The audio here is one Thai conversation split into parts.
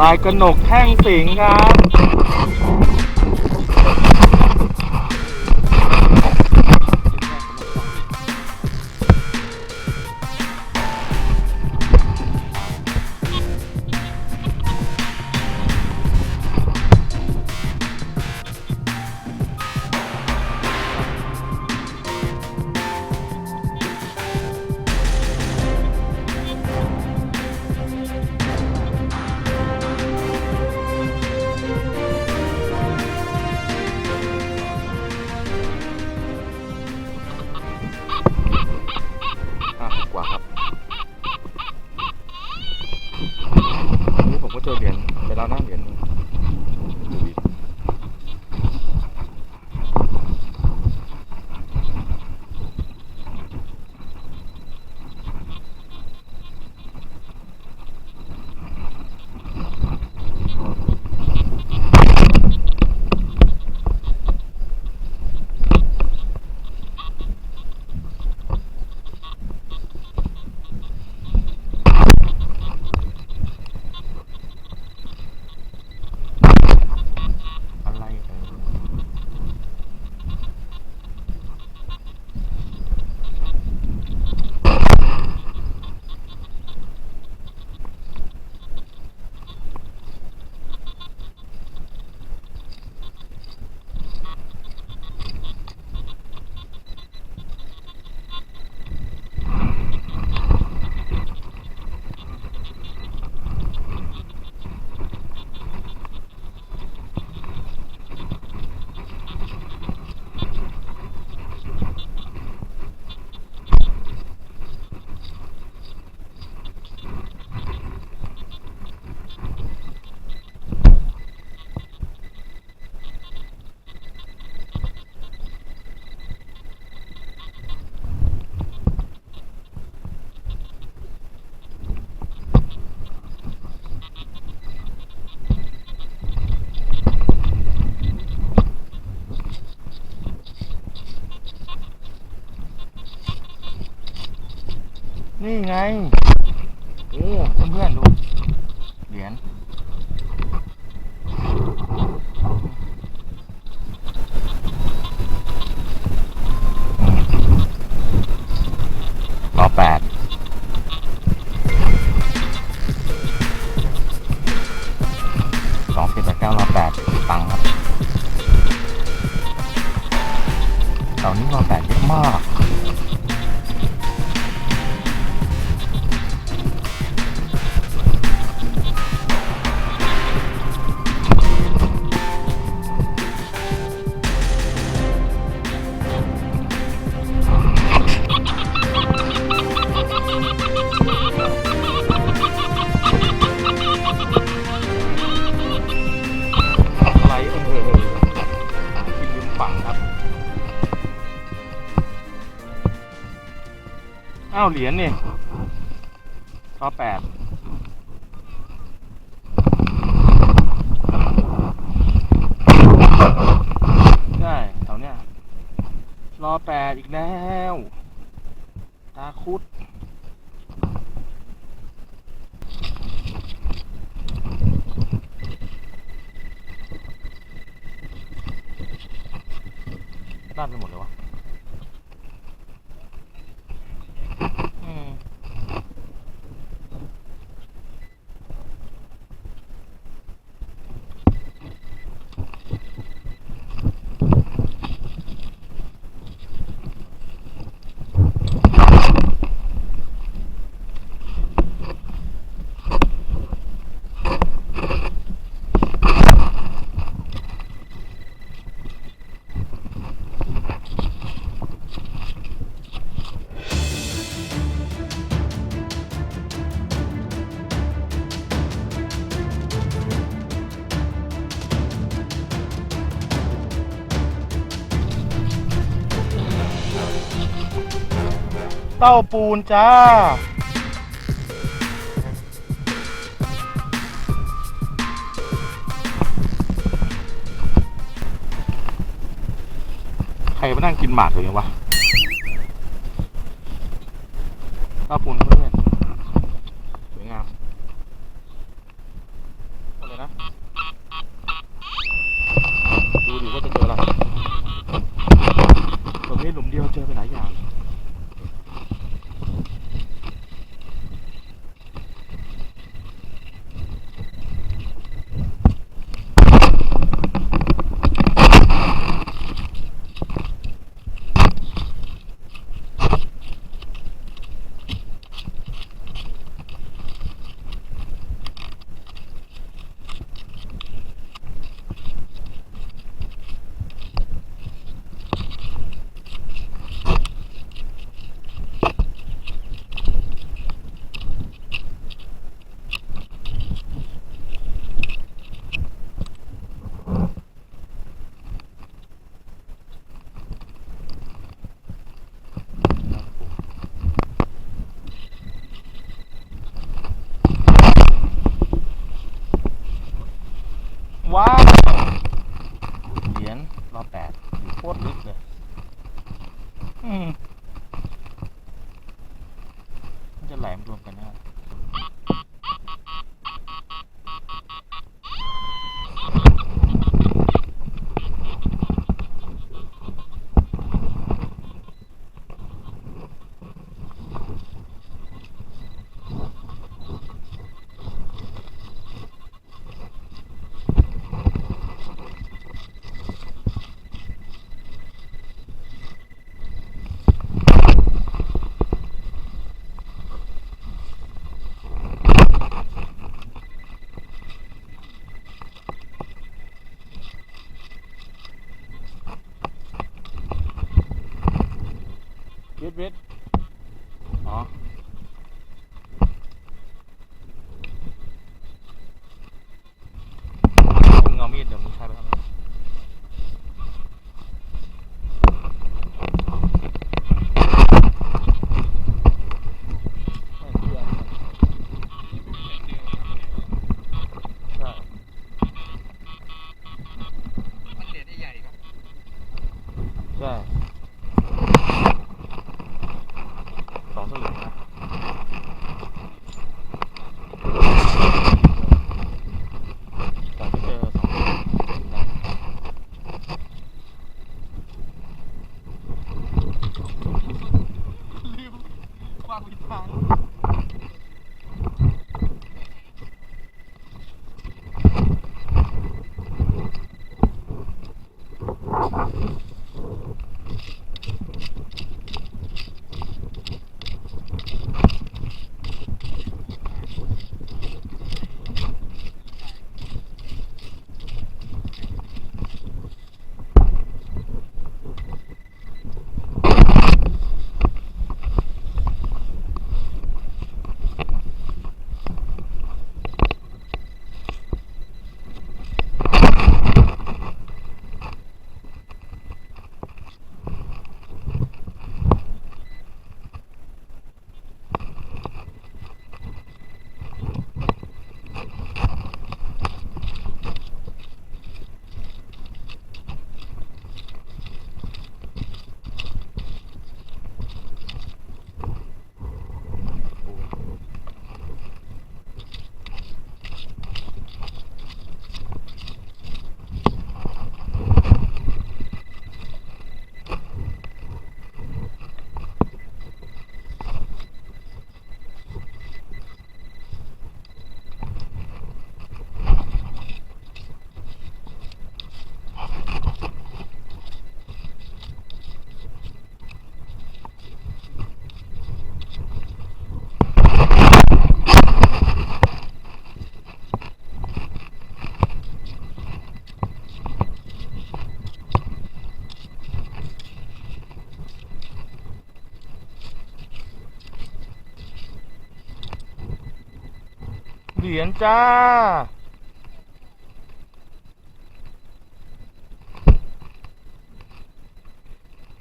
ลายกระหนกแท่งสิงครับ นี่ไง เออเพื่อนๆดู้าเหรียญนี่ข้อแปดใช่แถวเนี้ยรอแปดอีกแล้ว ตาคุด ด้านไปหมดเลยวะ เต้าปูนจ้า ใครมานั่งกินหมากเลยวะ จะแหลมรวมกันนะครับ 是吧？ เหรียญจ้า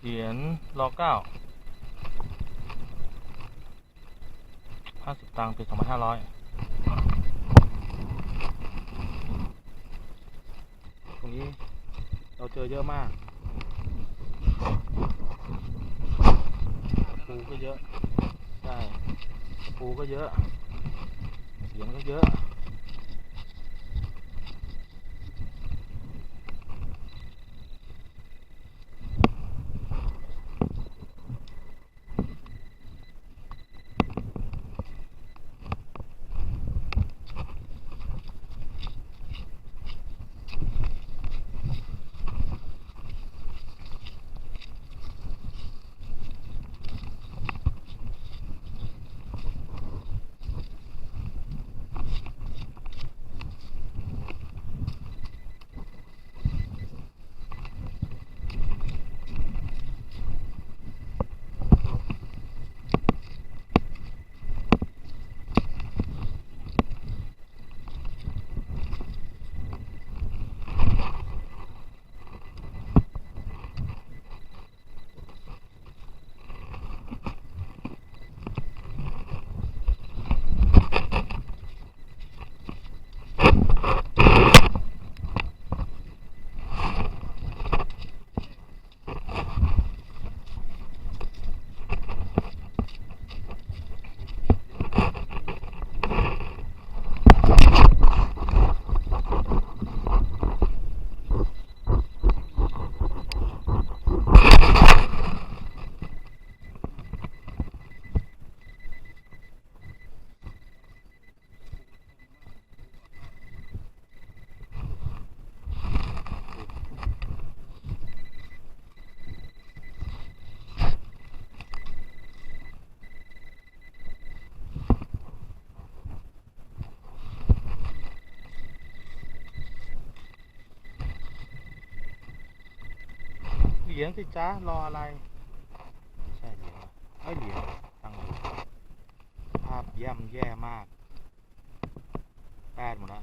เหรียญรอเก้าห้าสิบตังค์ปีสองพันห้าร้อยตรงนี้เราเจอเยอะมากปูก็เยอะ ใช่ ปูก็เยอะ เหรียญก็เยอะ เหรียญสิจ้ารออะไรไม่ใช่เหรียญวะเอ้เหรียญตั้งดูภาพย่ำแย่มากแปดหมดแล้ว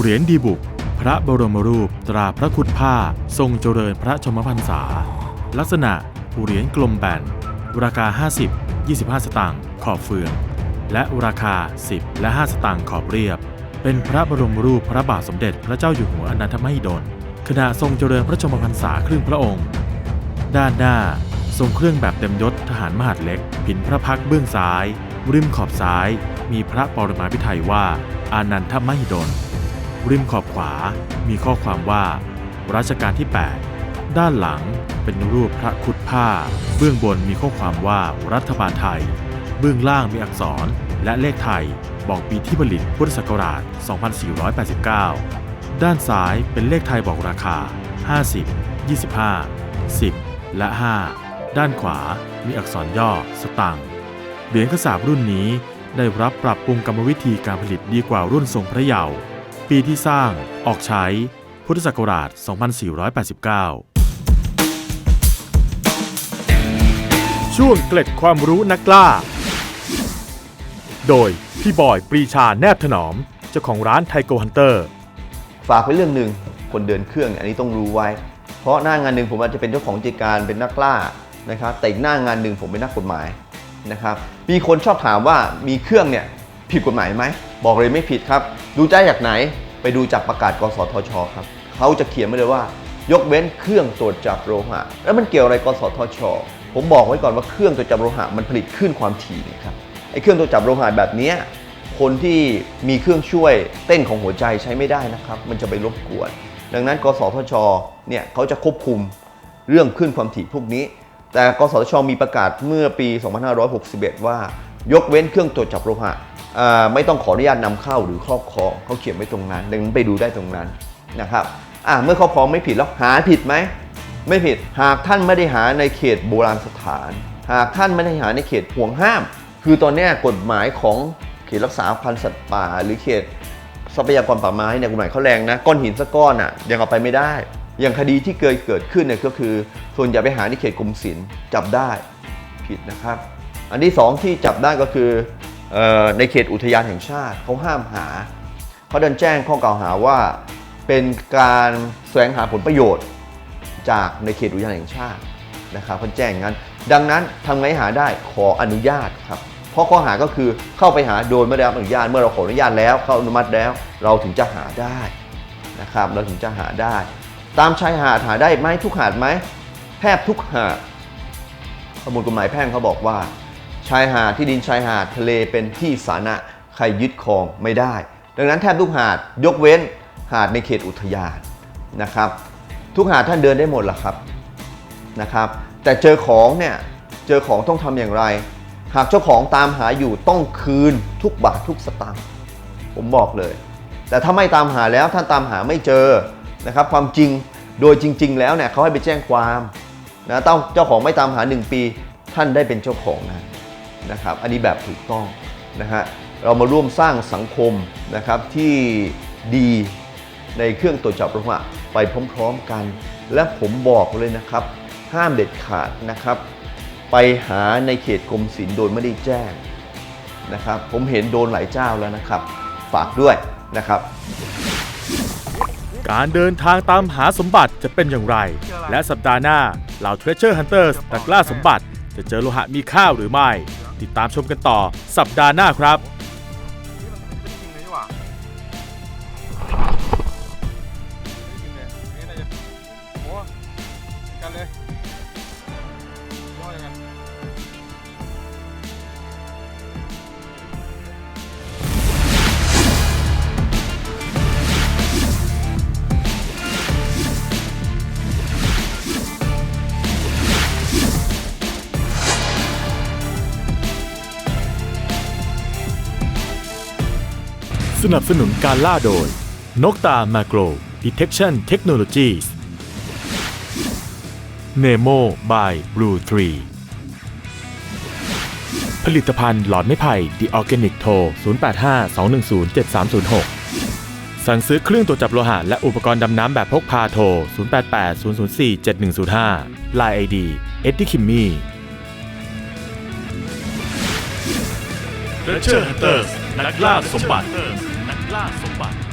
เหรียญดีบุก พระบรมรูปตราพระคุณผ้า ทรงเจริญพระชมพรรษา ลักษณะเหรียญกลมแบนราคา 50 25 สตางค์ขอบเฟือง และราคา 10 และ 5 สตางค์ขอบเรียบ เป็นพระบรมรูปพระบาทสมเด็จพระเจ้าอยู่หัวอนันทมหิดล ขณะทรงเจริญพระชมพรรษาครึ่งพระองค์ ด้านหน้าทรงเครื่องแบบเต็มยศทหารมหาดเล็ก ผินพระพักเบื้องซ้าย ริมขอบซ้าย มีพระปรมาภิไธยว่า อานันทมหิดล ริมขอบขวา มีข้อความว่ารัชกาลที่ 8 ด้านหลังเป็นรูปพระคุดผ้า เบื้องบนมีข้อความว่ารัฐบาลไทย เบื้องล่างมีอักษรและเลขไทย บอกปีที่ผลิตพุทธศักราช 2489 ด้านซ้ายเป็นเลขไทยบอกราคา 50 25 10 และ 5 ด้านขวามีอักษรย่อ สตังค์เหรียญกระสาบรุ่นนี้ได้รับปรับปรุงกรรมวิธีการผลิตดีกว่ารุ่นทรงพระเยาว์ปีที่สร้างออกใช้ พุทธศักราช 2489 ช่วงเกล็ดความรู้นักกล้าโดยพี่บอยปรีชาแนบถนอม เจ้าของร้านไทโกฮันเตอร์ ฝากไว้เรื่องหนึ่งคนเดินเครื่องเนี่ยอันนี้ต้องรู้ไว้ เพราะหน้างานหนึ่งผมอาจจะเป็นเจ้าของกิจการเป็นนักล่านะครับแต่อีกหน้างานหนึ่งผมเป็นนักกฎหมายนะครับมีคนชอบถามว่ามีเครื่องเนี่ยผิดกฎหมายไหมบอกเลยไม่ผิดครับ ดูได้จากไหนไปดูจากประกาศกสทชครับเขาจะเขียนไว้เลยว่ายกเว้นเครื่องตรวจจับโลหะ แล้วมันเกี่ยวอะไรกสทช ผมบอกไว้ก่อนว่าเครื่องตรวจจับโลหะมันผลิตขึ้นความถี่นะครับไอ้เครื่องตรวจจับโลหะแบบนี้ คนที่มีเครื่องช่วยเต้นของหัวใจใช้ไม่ได้นะครับ มันจะไปรบกวน ดังนั้น กสทช เนี่ยเขาจะควบคุมเรื่องขึ้นความถี่พวกนี้ แต่กสทช มีประกาศเมื่อปี 2561 ว่ายกเว้นเครื่องตรวจจับโลหะไม่ต้องขออนุญาตนำเข้าหรือครอบครองเขาเขียนไว้ตรงนั้นดังนั้นไปดูได้ตรงนั้นนะครับเมื่อครอบครองไม่ผิดแล้วหาผิดไหมไม่ผิดหากท่านไม่ได้หาในเขตโบราณสถาน หากท่านไม่ได้หาในเขตห่วงห้าม คือตอนนี้กฎหมายของ ตรักษาพันธุ์สัตว์ป่า หรือเขตทรัพยากรป่าไม้เนี่ยกฎหมายเขาแรงนะก้อนหินสักก้อนอะยังเอาไปไม่ได้ อย่างคดีที่เคยเกิดขึ้นเนี่ยก็คือ ส่วนอย่าไปหาในเขตกรมศิลป์จับได้ผิดนะครับ อันที่สองที่จับได้ก็คือออในเขตอุทยานแห่งชาติเขาห้ามหาเขาเดินแจ้งข้อกล่าวหาว่าเป็นการแสวงหาผลประโยชน์ จากในเขตอุทยานแห่งชาตินะครับเขาแจ้งงั้น ดังนั้นทำไงหาได้ขออนุญาตครับ เพราะข้อหาก็คือเข้าไปหาโดยไม่ได้รับอนุญาตเมื่อเราขออนุญาตแล้วเข้าอนุมัติแล้ว เราถึงจะหาได้นะครับ เราถึงจะหาได้ ตามชายหาดหาได้ไหมทุกหาดไหมแทบทุกหาดประมวลกฎหมายแพ่งเขาบอกว่า ชายหาดที่ดินชายหาดทะเลเป็นที่สาธารณะใครยึดครองไม่ได้ ดังนั้นแทบทุกหาดยกเว้นหาดในเขตอุทยานนะครับ ทุกหาดท่านเดินได้หมดละครับนะครับ แต่เจอของเนี่ยเจอของต้องทำอย่างไร หากเจ้าของตามหาอยู่ต้องคืนทุกบาททุกสตางค์ผมบอกเลย แต่ถ้าไม่ตามหาแล้วท่านตามหาไม่เจอนะครับ ความจริงโดยจริง ๆ แล้วเนี่ยเขาให้ไปแจ้งความนะต้องเจ้าของไม่ตามหา 1 ปี ท่านได้เป็นเจ้าของนะนะครับ อันนี้แบบถูกต้องนะฮะเรามาร่วมสร้างสังคมนะครับที่ดีในเครื่องตรวจจับโลหะไปพร้อม ๆ กัน และผมบอกเลยนะครับ ห้ามเด็ดขาดนะครับ ไปหาในเขตกรมศิลป์โดยไม่ได้แจ้งนะครับ ผมเห็นโดนหลายเจ้าแล้วนะครับ ฝากด้วยนะครับ การเดินทางตามหาสมบัติจะเป็นอย่างไร และสัปดาห์หน้าเหล่า Treasure Hunters นักล่าสมบัติ จะเจอโลหะมีค่าหรือไม่ ติดตามชมกันต่อสัปดาห์หน้าครับ นับสนุนการล่าโดย นกตา Macro Detection Technologies Nemo by Blue Tree ผลิตภัณฑ์หลอดไม้ไผ่ The Organic โทร0850107306 สั่งซื้อเครื่องตรวจจับโลหะและอุปกรณ์ดำน้ำแบบพกพาโทร 0880047105 Line ID Eddie Kimmy Treasure Hunters นักล่าสมบัติ ล่าสมบัติ